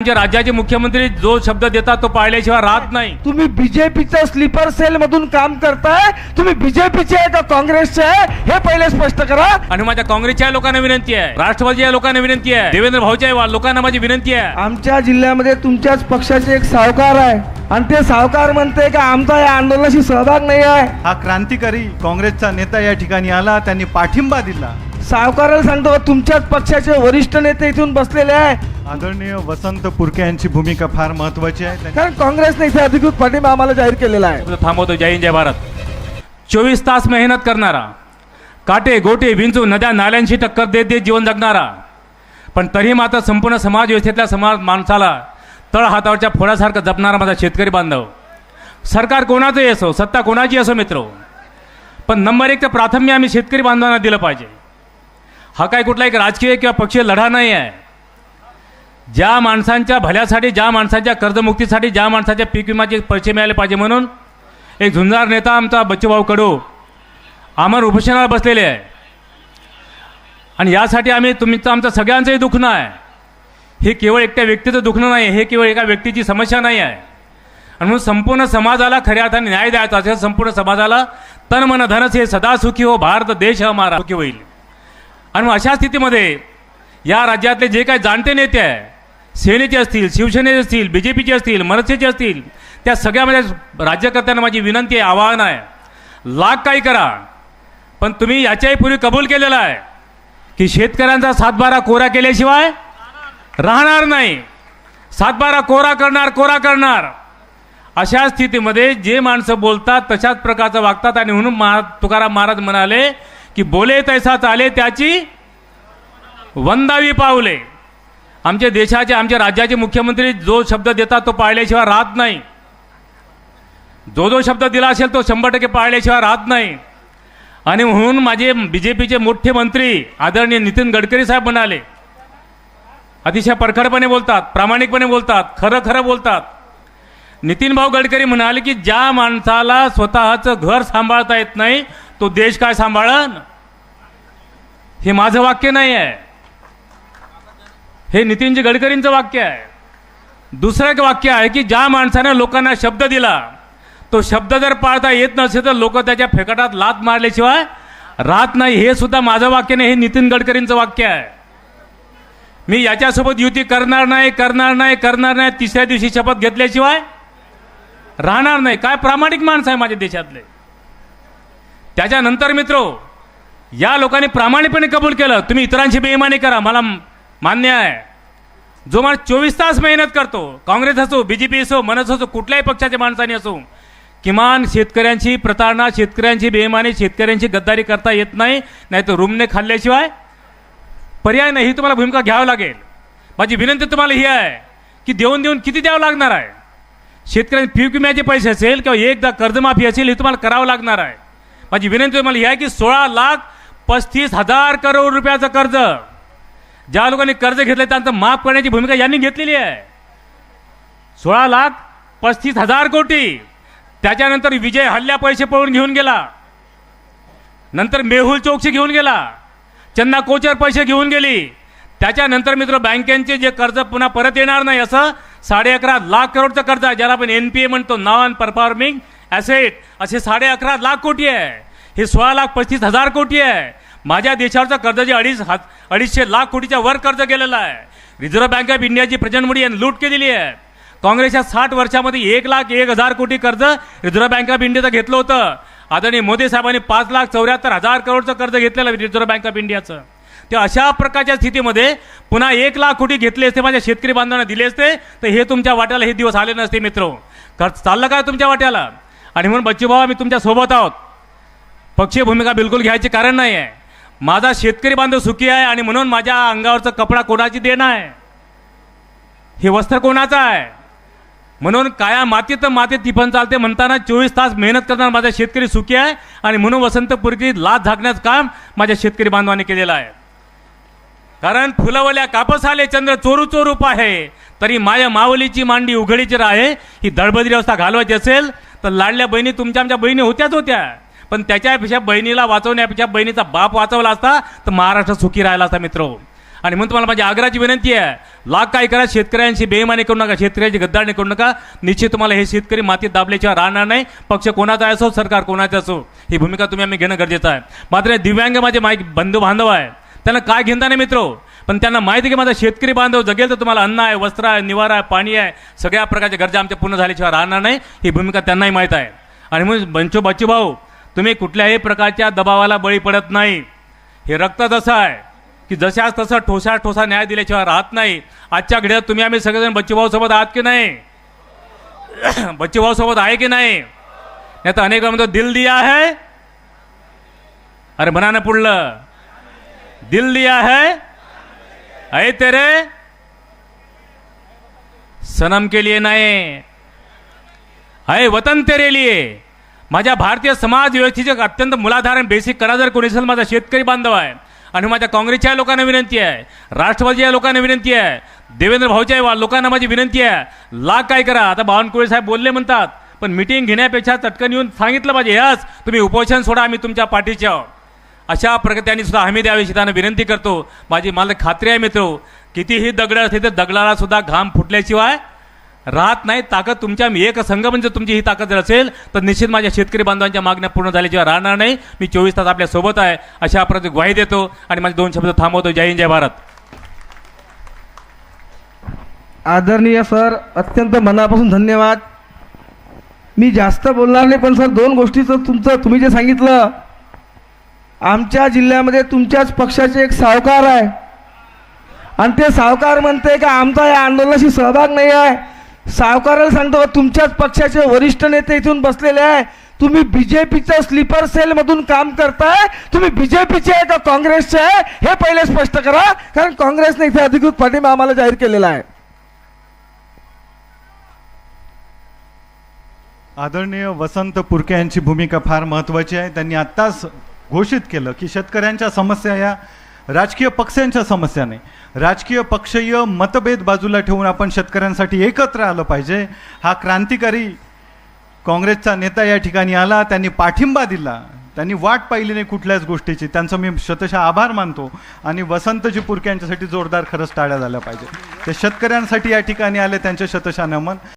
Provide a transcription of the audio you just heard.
आमच्या राज्याचे मुख्यमंत्री जो शब्द देतात तो पाळल्याशिवाय राहत नाही. तुम्ही बीजेपीच्या स्लीपर सेल मधून काम करताय तुम्ही बीजेपीचे आहे का काँग्रेसचे आहे हे पहिले स्पष्ट करा. आणि माझ्या काँग्रेसच्या लोकांना विनंती आहे राष्ट्रवादीच्या लोकांना विनंती आहे देवेंद्र भाऊच्या वा- लोकांना माझी विनंती आहे. आमच्या जिल्ह्यामध्ये तुमच्याच पक्षाचे एक सावकार आहे. आणि ते सावकार म्हणते का आमचा या आंदोलनाशी सहभाग नाही आहे. हा क्रांतिकारी काँग्रेसचा नेता या ठिकाणी आला त्यांनी पाठिंबा दिला. सावकाराला सांगतो तुमच्याच पक्षाचे वरिष्ठ नेते इथून बसलेले आहे. आदरणीय वसंत पुरके यांची भूमिका फार महत्वाची आहे. कारण काँग्रेसने इथे अधिकृत पाठिंबा आम्हाला जाहीर केलेला आहे. थांबवतो जय हिंद जय भारत. चोवीस तास मेहनत करणारा काटे गोटे विंचू नद्या नाल्यांशी टक्कर देत देत जीवन जगणारा पण तरी मात्र संपूर्ण समाज व्यवस्थेतल्या समाज माणसाला तळ हातावरच्या फोडासारखं जपणारा माझा शेतकरी बांधव. सरकार कोणाचंही असो सत्ता कोणाची असो मित्र? पण नंबर एक तर प्राथम्य आम्ही शेतकरी बांधवांना दिलं पाहिजे. हा काय कुठला एक राजकीय किंवा पक्षीय लढा नाही आहे. ज्या माणसांच्या भल्यासाठी ज्या माणसांच्या कर्जमुक्तीसाठी ज्या माणसाच्या पीक विम्याचे पैसे मिळाले पाहिजे म्हणून एक झुंजार नेता आमचा बच्चूभाऊ कडू आम्हाला उपोषणाला बसलेले आहे. आणि यासाठी आम्ही तुमचं आमचं सगळ्यांचंही दुखणं आहे. हे केवळ एकट्या व्यक्तीचं दुखणं नाही हे केवळ एका व्यक्तीची समस्या नाही आहे. आणि म्हणून संपूर्ण समाजाला खऱ्या अर्थाने न्याय द्यायचा असेल संपूर्ण समाजाला तन मन धनस हे सदा सुखी हो भारत देश हमारा सुखी होईल. आणि मग अशा स्थितीमध्ये या राज्यातले जे काही जाणते नेते आहे सेनेचे असतील शिवसेनेचे असतील बी जे पीचे असतील मनसेचे असतील त्या सगळ्यामध्ये राज्यकर्त्यांना माझी विनंती आहे आवाहन आहे. लाख काही करा. पण तुम्ही याच्याही पूर्वी कबूल केलेला आहे की शेतकऱ्यांचा सातबारा कोरा केल्याशिवाय राहणार नाही. सातबारा कोरा करणार कोरा करणार. अशा स्थितीमध्ये जे माणसं बोलतात तशाच प्रकारचं वागतात आणि म्हणून महा तुकाराम महाराज म्हणाले की बोले तैसा चाले त्याची वंदावी पावले. आमच्या देशाचे आमच्या राज्याचे मुख्यमंत्री जो शब्द देतात तो पाळल्याशिवाय राहत नाही. जो जो शब्द दिला असेल तो शंभर टक्के पाळल्याशिवाय राहत नाही. आणि म्हणून माझे बी जे पीचे मोठे मंत्री आदरणीय नितीन गडकरी साहेब म्हणाले अतिशय परखडपणे बोलतात प्रामाणिकपणे बोलतात खरं खरं बोलतात. नितीन भाऊ गडकरी म्हणाले की ज्या माणसाला स्वतःचं घर सांभाळता येत नाही तो देश काय सांभाळन? हे माझं वाक्य नाही आहे हे नितीनजी गडकरींचं वाक्य आहे. दुसरं एक वाक्य आहे की ज्या माणसानं लोकांना शब्द दिला तो शब्द जर पाळता येत नसेल तर लोक त्याच्या फेकटात लात मारल्याशिवाय राहत नाही. हे सुद्धा माझं वाक्य नाही हे नितीन गडकरींचं वाक्य आहे. मी याच्यासोबत युती करणार नाही करणार नाही करणार नाही तिसऱ्या दिवशी शपथ घेतल्याशिवाय राहणार नाही. काय प्रामाणिक माणसं आहे माझ्या देशातले. त्याच्यानंतर मित्र या लोकांनी प्रामाणिकपणे कबूल केलं. तुम्ही इतरांची बेईमानी करा मला मान्य आहे. जो माणूस चोवीस तास मेहनत करतो काँग्रेस असो बी जे पी असो मनस असो कुठल्याही पक्षाच्या माणसाने असो किमान शेतकऱ्यांची प्रताडणा शेतकऱ्यांची बेईमानी शेतकऱ्यांची गद्दारी करता येत नाही नाही तर रूमने खाल्ल्याशिवाय पर्याय नाही ही तुम्हाला भूमिका घ्यावं लागेल. माझी विनंती तुम्हाला ही आहे की देऊन देऊन किती द्यावं लागणार आहे? शेतकऱ्यांनी पीक विम्याचे पैसे असेल किंवा एकदा कर्जमाफी असेल हे तुम्हाला करावं लागणार आहे. माझी विनंती मला ही आहे की सोळा लाख पस्तीस हजार करोड रुपयाचं कर्ज ज्या लोकांनी कर्ज घेतलं त्यांचं माफ करण्याची भूमिका यांनी घेतलेली आहे. सोळा लाख पस्तीस हजार कोटी. त्याच्यानंतर विजय हल्ल्या पैसे पळून घेऊन गेला. नंतर मेहुल चौकशी घेऊन गेला. चंदा कोचर पैसे घेऊन गेली. त्याच्यानंतर मित्र बँकेचे जे कर्ज पुन्हा परत येणार नाही असं साडे अकरा लाख करोडचं कर्ज आहे ज्याला आपण एन पी ए म्हणतो नॉन परफॉर्मिंग ॲसेट असे साडे अकरा लाख कोटी आहे हे सोळा लाख पस्तीस हजार कोटी आहे माझ्या देशावरचं कर्ज जे अडीच हात अडीचशे लाख कोटीच्या वर कर्ज गेलेलं आहे. रिझर्व्ह बँक ऑफ इंडियाची प्रचंडमुडी यांनी लूट केलेली आहे. काँग्रेसच्या साठ वर्षामध्ये एक लाख एक हजार कोटी कर्ज रिझर्व्ह बँक ऑफ इंडियाचं घेतलं होतं. आदरणीय मोदी साहेबांनी पाच लाख चौऱ्याहत्तर हजार करोडचं कर्ज घेतलेलं रिझर्व्ह बँक ऑफ इंडियाचं. ते अशा प्रकारच्या स्थितीमध्ये पुन्हा एक लाख कोटी घेतले असते माझ्या शेतकरी बांधवांना दिले असते तर हे तुमच्या वाट्याला हे दिवस आले नसते मित्र. खर्च चाललं काय तुमच्या वाट्याला? आणि म्हणून बच्चू भाऊ आम्ही तुमच्यासोबत आहोत. पक्षीय भूमिका बिलकुल घ्यायचे कारण नाही आहे. माझा शेतकरी बांधव सुखी आहे आणि म्हणून माझ्या अंगावरचा कपडा कोणाची देणं आहे? हे वस्त्र कोणाचं आहे? म्हणून काया मातीत तर मातीत टिफन चालते म्हणताना चोवीस तास मेहनत करताना माझा शेतकरी सुखी आहे आणि म्हणून वसंतपुरकी लाच झाकण्याचं काम माझ्या शेतकरी बांधवाने केलेलं आहे. कारण फुलवल्या कापस आले चंद्र चोरू चोरूप आहे. तरी माझ्या मावलीची मांडी उघडीची राहे ही दळबदरी अवस्था घालवायची असेल तर लाडल्या बहिणी तुमच्या आमच्या बहिणी होत्याच होत्या. पण त्याच्यापेक्षा बहिणीला वाचवण्यापेक्षा बहिणीचा बाप वाचवला असता तर महाराष्ट्र सुखी राहिला असता मित्र. आणि म्हणून तुम्हाला माझी आग्रहाची विनंती आहे लाख काय करा शेतकऱ्यांशी बेईमानी करू नका शेतकऱ्यांची गद्दारणी करू नका. निश्चित तुम्हाला हे शेतकरी मातीत दाबल्याशिवाय राहणार नाही. पक्ष कोणाचा असो सरकार कोणाचा असो ही भूमिका तुम्ही आम्ही घेणं गरजेचं आहे. मात्र दिव्यांग माझे माईक बंधू बांधव आहे त्यांना काय घेणता नाही मित्रो? पण त्यांना माहिती आहे की माझा शेतकरी बांधव जगेल तर तुम्हाला अन्न आहे वस्त्र आहे निवारा आहे पाणी आहे सगळ्या प्रकारच्या गरजा आमच्या पूर्ण झाल्याशिवाय राहणार नाही. ही भूमिका त्यांनाही माहीत आहे. आणि म्हणून बंचो बच्चू भाऊ तुम्ही कुठल्याही प्रकारच्या दबावाला बळी पडत नाही. हे रक्त जसं आहे की जशाच तसं ठोसा ठोसा न्याय दिल्याशिवाय राहत नाही. आजच्या घड्यात तुम्ही आम्ही सगळेजण बच्चूभाऊसोबत आहात की नाही? बच्चूभाऊसोबत आहे की नाही? नाही तर अनेक म्हणतो दिल दिया है. अरे म्हणा ना पुढलं. दिल दिया है. अय तेरे? सनम के लिए नाही आहे वतन तेरे लिए। माझ्या भारतीय समाज व्यवस्थेचे अत्यंत मुलाधार आणि बेसिक करा जर कोणी असेल माझा शेतकरी बांधव आहे. आणि माझ्या काँग्रेसच्या लोकांना विनंती आहे. राष्ट्रवादीच्या लोकांना विनंती आहे. देवेंद्र भाऊच्या वा- लोकांना माझी विनंती आहे. लाग काय करा? आता बावनकुळे साहेब बोलले म्हणतात पण मिटिंग घेण्यापेक्षा चटकन येऊन सांगितलं पाहिजे. याच तुम्ही उपोषण सोडा आम्ही तुमच्या पाठीचे आहोत. अशा प्रकारे सुद्धा हमी द्यावी त्यांना विनंती करतो. माझी मला खात्री आहे मित्र कितीही दगड असते तर दगडाला सुद्धा घाम फुटल्याशिवाय राहत नाही. ताकद तुमच्या एक संघ म्हणजे तुमची ही ताकद जर असेल तर निश्चित माझ्या शेतकरी बांधवांच्या मागण्या पूर्ण झाल्याशिवाय राहणार नाही. मी चोवीस तास आपल्यासोबत आहे. अशा प्रकारे ग्वाही देतो आणि माझे दोन शब्द थांबवतो. जय हिंद जय भारत. आदरणीय सर अत्यंत मनापासून धन्यवाद. मी जास्त बोलणार नाही पण सर दोन गोष्टीचं तुमचं तुम्ही जे सांगितलं आमच्या जिल्ह्यामध्ये तुमच्याच पक्षाचे एक सावकार आहे. आणि ते सावकार म्हणते का आमचा या आंदोलनाशी सहभाग नाही आहे. सावकाराला सांगतो तुमच्याच पक्षाचे वरिष्ठ नेते इथून बसलेले आहे. तुम्ही बीजेपीच्या स्लीपर सेलमधून काम करताय. तुम्ही बीजेपीचे आहे का काँग्रेसचे आहे? हे पहिले स्पष्ट करा. कारण काँग्रेसने इथे अधिकृत पाठिंबा आम्हाला जाहीर केलेला आहे. आदरणीय वसंत पुरके यांची भूमिका फार महत्त्वाची आहे. त्यांनी आत्ताच घोषित केलं की शेतकऱ्यांच्या समस्या या राजकीय पक्षांच्या समस्या नाही. राजकीय पक्षीय मतभेद बाजूला ठेवून आपण शेतकऱ्यांसाठी एकत्र आलं पाहिजे. हा क्रांतिकारी काँग्रेसचा नेता या ठिकाणी आला त्यांनी पाठिंबा दिला. त्यांनी वाट पाहिली नाही कुठल्याच गोष्टीची. त्यांचं मी शतशः आभार मानतो आणि वसंतजी पुरके यांच्यासाठी जोरदार खरंच टाळ्या झाल्या पाहिजे ते शेतकऱ्यांसाठी या ठिकाणी आले त्यांचे शतशः नमन